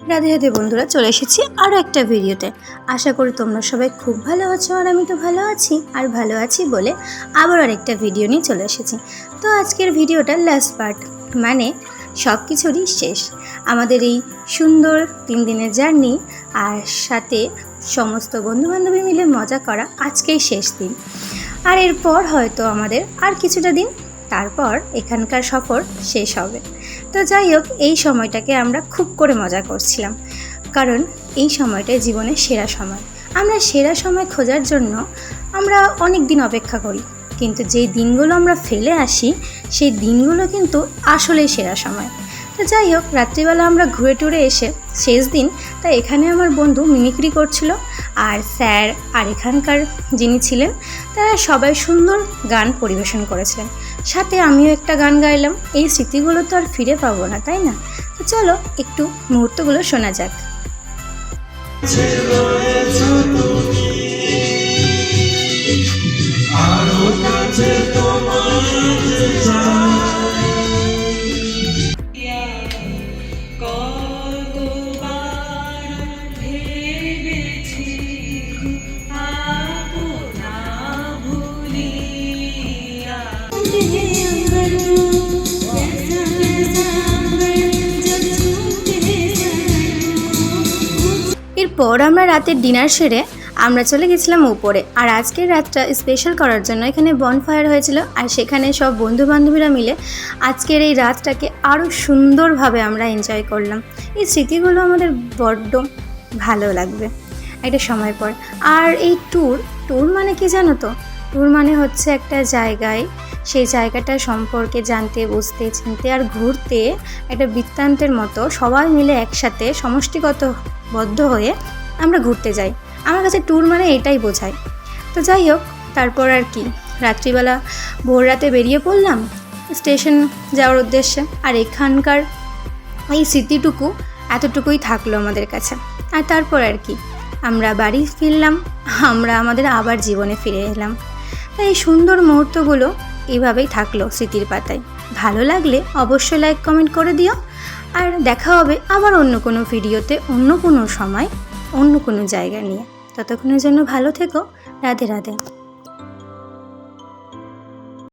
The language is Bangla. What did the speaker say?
রাধে রাধে বন্ধুরা, চলে এসেছি আরও একটা ভিডিওতে। আশা করি তোমরা সবাই খুব ভালো আছো আর আমি তো ভালো আছি, আর ভালো আছি বলে আবার আরেকটা ভিডিও নিয়ে চলে এসেছি। তো আজকের ভিডিওটা লাস্ট পার্ট মানে সব কিছুরই শেষ। আমাদের এই সুন্দর তিন দিনের জার্নি আর সাথে সমস্ত বন্ধুবান্ধবী মিলে মজা করা আজকেই শেষ দিন। আর এরপর হয়তো আমাদের আর কিছুটা দিন, তারপর এখানকার সফর শেষ হবে। তো যাই হোক এই সময়টাকে আমরা খুব করে মজা করছিলাম। কারণ এই সময়টাই জীবনের সেরা সময়। আমরা সেরা সময় খোঁজার জন্য আমরা অনেক দিন অপেক্ষা করি। কিন্তু যে দিনগুলো আমরা ফেলে আসি, সেই দিনগুলো কিন্তু আসলেই সেরা সময়। যাই হোক, রাত্রিবেলা আমরা ঘুরে টুরে এসে শেষ দিন, তাই এখানে আমার বন্ধু মিমিক্রি করছিল আর স্যার আর এখানকার যিনি ছিলেন, তারা সবাই সুন্দর গান পরিবেশন করেছিলেন। সাথে আমিও একটা গান গাইলাম। এই স্মৃতিগুলো তো আর ফিরে পাবো না, তাই না? তো চলো, একটু মুহূর্তগুলো শোনা যাক। কতবার এরপর আমরা রাতের ডিনার সেরে আমরা চলে গেছিলাম উপরে। আর আজকের রাতটা স্পেশাল করার জন্য এখানে বনফায়ার হয়েছিল। আর সেখানে সব বন্ধু বান্ধবীরা মিলে আজকের এই রাতটাকে আরও সুন্দরভাবে আমরা এনজয় করলাম। এই স্মৃতিগুলো আমাদের বড্ড ভালো লাগবে। একটা সময় পর। আর এই ট্যুর ট্যুর মানে কি জানো তো? ট্যুর মানে হচ্ছে একটা জায়গায়, সেই জায়গাটা সম্পর্কে জানতে, বুঝতে, চিনতে আর ঘুরতে একটা বৃত্তান্তের মতো সবাই মিলে একসাথে সমষ্টিগত বদ্ধ হয়ে আমরা ঘুরতে যাই। আমার কাছে ট্যুর মানে এটাই বোঝায়। তো যাই হোক, তারপর আর কি? রাত্রিবেলা ভোর রাতে বেরিয়ে পড়লাম স্টেশন যাওয়ার উদ্দেশ্যে। আর এখানকার এই স্মৃতিটুকু এতটুকুই থাকল আমাদের কাছে। আর তারপর আর কি? আমরা বাড়ি ফিরলাম, আমরা আমাদের আবার জীবনে ফিরে এলাম। তাই এই সুন্দর মুহূর্তগুলো এইভাবেই থাকল স্মৃতির পাতায়। ভালো লাগলে অবশ্যই লাইক কমেন্ট করে দিও। আর দেখা হবে আবার অন্য কোনো ভিডিওতে অন্য কোনো সময়, অন্য কোনো জায়গা নিয়ে। ততক্ষণের জন্য ভালো থেকো। রাধে রাধে।